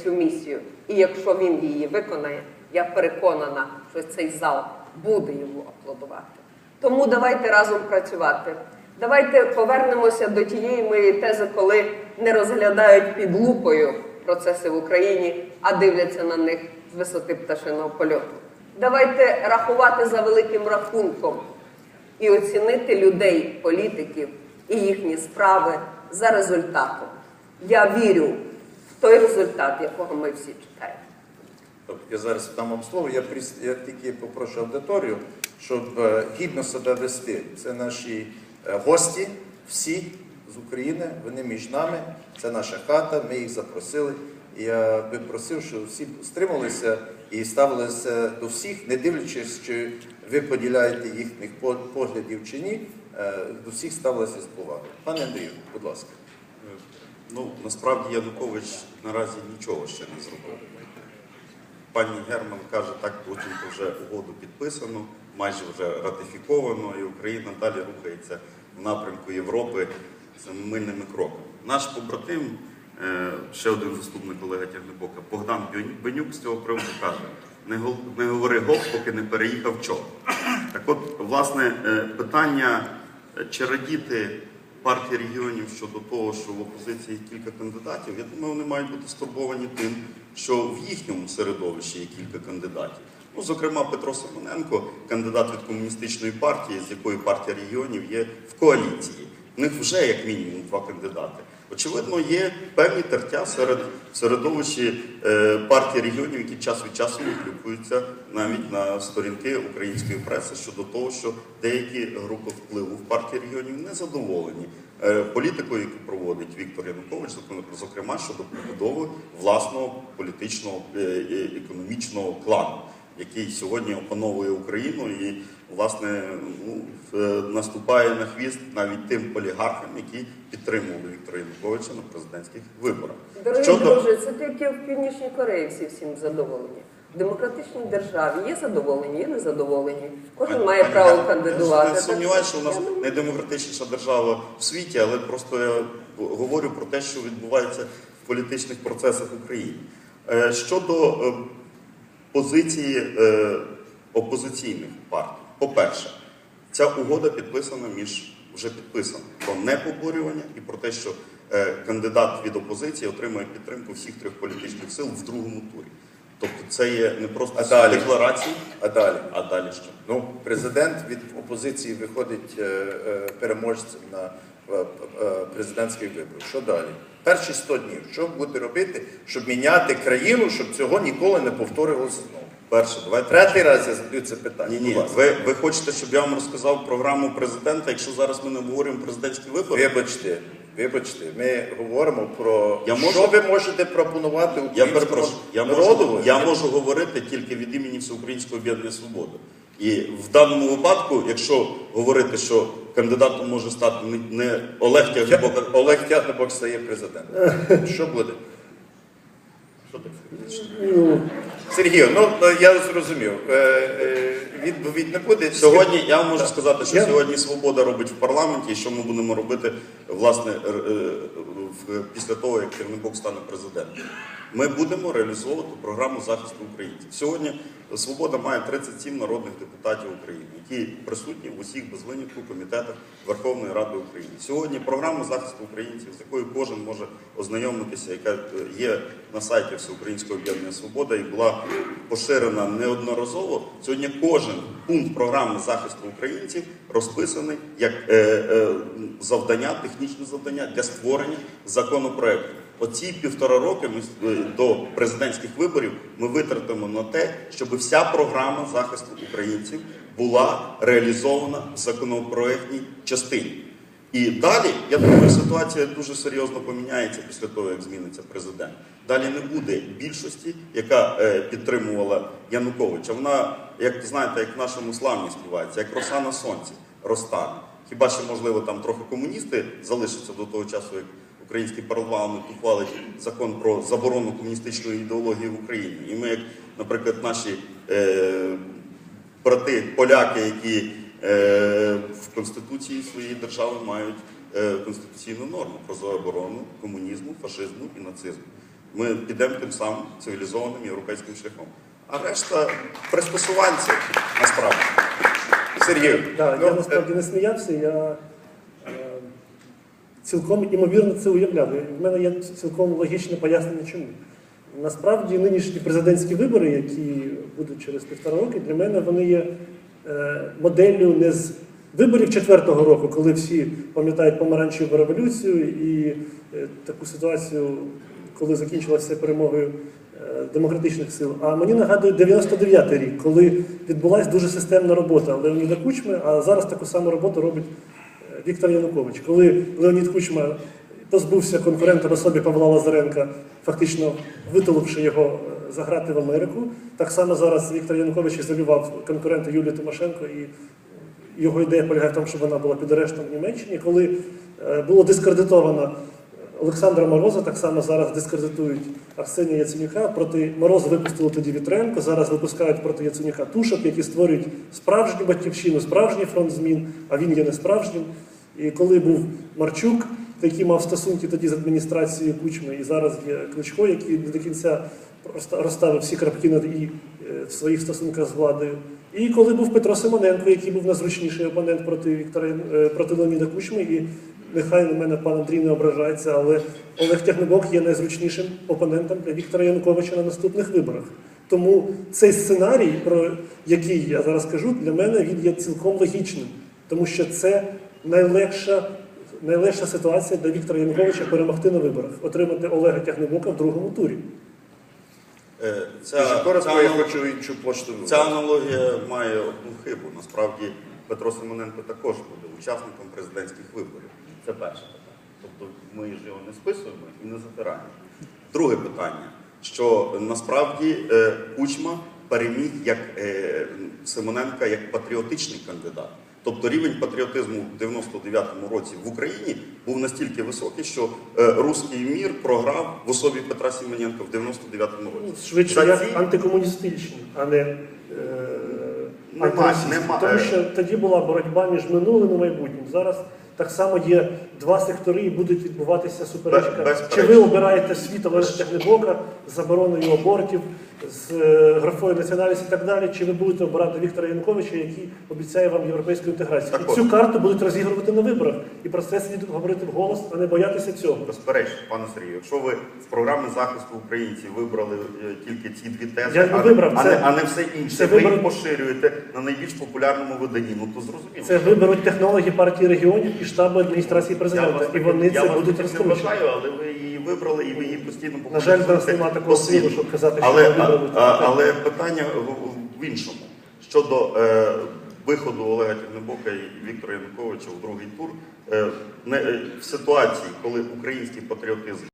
цю місію. І якщо він її виконає, я переконана, що цей зал буде йому аплодувати. Тому давайте разом працювати. Давайте повернемося до тієї моєї тези, коли не розглядають під лупою процеси в Україні, а дивляться на них з висоти пташиного польоту. Давайте рахувати за великим рахунком і оцінити людей, політиків і їхні справи за результатом. Я вірю той результат, якого ми всі чекаємо. Тобто Я зараз дам вам слово. Я, я тільки попрошу аудиторію, щоб е, гідно себе вести. Це наші е, гості, всі з України, вони між нами. Це наша хата, ми їх запросили. Я би просив, щоб всі стрималися і ставилися до всіх, не дивлячись, чи ви поділяєте їхніх поглядів чи ні, е, до всіх ставилися з повагою. Пане Андрію, будь ласка. Ну, насправді Янукович наразі нічого ще не зробив. Пані Герман каже, так буцімто вже угоду підписано, майже вже ратифіковано, і Україна далі рухається в напрямку Європи з мильними кроками. Наш побратим, е, ще один заступник Олега Тягнебока, Богдан Беню- Бенюк з цього приводу каже: не говори гоп, поки не переїхав чоп. Так от, власне, е, питання, е, чи радіти партії регіонів щодо того, що в опозиції кілька кандидатів, я думаю, вони мають бути стурбовані тим, що в їхньому середовищі є кілька кандидатів. Ну, зокрема, Петро Симоненко, кандидат від комуністичної партії, з якої партія регіонів є в коаліції. В них вже як мінімум два кандидати. Очевидно, є певні тертя серед середовищі е, партії регіонів, які час від часу відкликуються навіть на сторінки української преси щодо того, що деякі групи впливу в партії регіонів не задоволені е, політикою, яку проводить Віктор Янукович, зокрема щодо побудови власного політичного е, е, економічного клану, який сьогодні опановує Україну і власне ну, наступає на хвіст навіть тим олігархам, які підтримували Віктора Януковича на президентських виборах. Дорогі Щодо- друзі, це тільки в Північній Кореї всі всім задоволені. В демократичній державі є задоволені, є незадоволені. Кожен має Пані право Ганно, кандидувати. Я не сумніваюся, що у нас найдемократичніша держава в світі, але просто я говорю про те, що відбувається в політичних процесах в Україні. Е, Щодо е, позиції е, опозиційних партій, по-перше, ця угода підписана між вже підписана про непоборювання і про те, що е, кандидат від опозиції отримує підтримку всіх трьох політичних сил в другому турі. Тобто це є не просто А декларації, А далі? а далі що? Ну, президент від опозиції виходить е, е, переможцем на е, е, президентський вибор. Що далі? Перші 100 днів. Що буде робити, щоб міняти країну, щоб цього ніколи не повторилося знову? Перше, давайте. Третій раз я задаю це питання. Ні, ні, ви, ви хочете, щоб я вам розказав програму президента, якщо зараз ми не обговорюємо президентські вибори? Вибачте, вибачте, ми говоримо про Я можу- ви можете пропонувати Я українському я народу. можу, я можу говорити тільки від імені Всеукраїнського об'єднання Свобода. І в даному випадку, якщо говорити, що кандидатом може стати не, Олег Тягнебок, а Олег Тягнебок стає президентом. Що буде? Що таке? Сергію, ну я зрозумів. Е, е, Відповідь не буде. Сьогодні я вам можу сказати, що Я- сьогодні свобода робить в парламенті, і що ми будемо робити власне е, в- після того, як Тернобок стане президентом. Ми будемо реалізовувати програму захисту українців. Сьогодні свобода має 37 народних депутатів України, які присутні в усіх без винятку комітетах Верховної Ради України. Сьогодні програма захисту українців, з якою кожен може ознайомитися, яка е, є на сайті Всеукраїнського об'єднання Свобода і була поширена неодноразово. Сьогодні кожен пункт програми захисту українців розписаний як е, е, завдання, технічне завдання для створення законопроекту. Оці півтора роки ми до президентських виборів ми витратимо на те, щоб вся програма захисту українців була реалізована в законопроектній частині. І далі, я думаю, ситуація дуже серйозно поміняється після того, як зміниться президент. Далі не буде більшості, яка е, підтримувала Януковича. Вона, як знаєте, як в нашому славні співається, як роса на сонці розтане. Хіба що, можливо, там трохи комуністи залишаться до того часу, як український парламент ухвалить закон про заборону комуністичної ідеології в Україні. І ми, як, наприклад, наші е, брати поляки, які е, в конституції своєї держави мають е, конституційну норму про заборону комунізму, фашизму і нацизму. Ми підемо тим самим цивілізованим європейським шляхом. А решта приспосуванці насправді. Сергію, Так, ну, я насправді не сміявся, я е, цілком імовірно це уявляв. І В мене є цілком логічне пояснення, чому. Насправді нинішні президентські вибори, які будуть через півтора роки, для мене вони є е, моделлю не з виборів четвертого року, коли всі пам'ятають помаранчеву революцію і е, таку ситуацію, коли закінчилася перемогою е, демократичних сил. А мені нагадує 99-й рік, коли відбулася дуже системна робота Леоніда Кучми, а зараз таку саму роботу робить Віктор Янукович. Коли Леонід Кучма позбувся конкурента в особі Павла Лазаренка, фактично витоливши його е, заграти в Америку, так само зараз Віктор Янукович ізолював конкурента Юлію Тимошенко і його ідея полягає в тому, щоб вона була під арештом в Німеччині. Коли е, було дискредитовано Олександра Мороза, так само зараз дискредитують Арсенія Яценюка. Проти Мороза випустили тоді Вітренко, зараз випускають проти Яценюка тушок, які створюють справжню батьківщину, справжній фронт змін, а він є не справжнім. І коли був Марчук, який мав стосунки тоді з адміністрацією Кучми, і зараз є Кличко, який не до кінця розставив всі крапки над і е, в своїх стосунках з владою. І коли був Петро Симоненко, який був найзручніший опонент проти Віктора е, проти Леоніда Кучми, і нехай на мене пан Андрій не ображається, але Олег Тягнебок є найзручнішим опонентом для Віктора Януковича на наступних виборах. Тому цей сценарій, про який я зараз кажу, для мене він є цілком логічним, тому що це найлегша, найлегша ситуація для Віктора Януковича перемогти на виборах, отримати Олега Тягнебока в другому турі. Е, дуже коротко, я хочу іншу. Ця аналогія має одну хибу. Насправді Петро Симоненко також буде учасником президентських виборів. Це перше питання. Тобто ми ж його не списуємо і не затираємо. Друге питання, що насправді е, Кучма переміг як е, Симоненка як патріотичний кандидат. Тобто рівень патріотизму в 99-му році в Україні був настільки високий, що е, руський мір програв в особі Петра Симоненка в 99-му Ну, році. Швидше За як ці- антикомуністичні, а не е, Нема- нема- Тому е. що тоді була боротьба між минулим і майбутнім. Зараз так само є два сектори і будуть відбуватися суперечка. Без- Чи ви обираєте світ Олега Тягнебока забороною абортів, з е, графою національність і так далі, чи ви будете обирати Віктора Януковича, який обіцяє вам європейську інтеграцію? Так і цю карту будуть розігрувати на виборах. І про це слід говорити вголос, а не боятися цього. Безперечно, пане Сергію, якщо ви з програми захисту українців вибрали е, тільки ці дві тези, Я не а, вибрав, а, це- не, а не все інше, це ви вибор- їх поширюєте на найбільш популярному виданні, ну то зрозуміло. Це виберуть технологи партії регіонів і штабу адміністрації Я президента, вас і вони я це вас будуть вважаю, але ви її вибрали і ви її постійно На жаль, зараз немає такого світу, щоб казати, що але, ви вибрали. а, а, але питання в, в іншому. Щодо е, виходу Олега Тівнебока і Віктора Януковича в другий тур, е, не, е, в ситуації, коли український патріотизм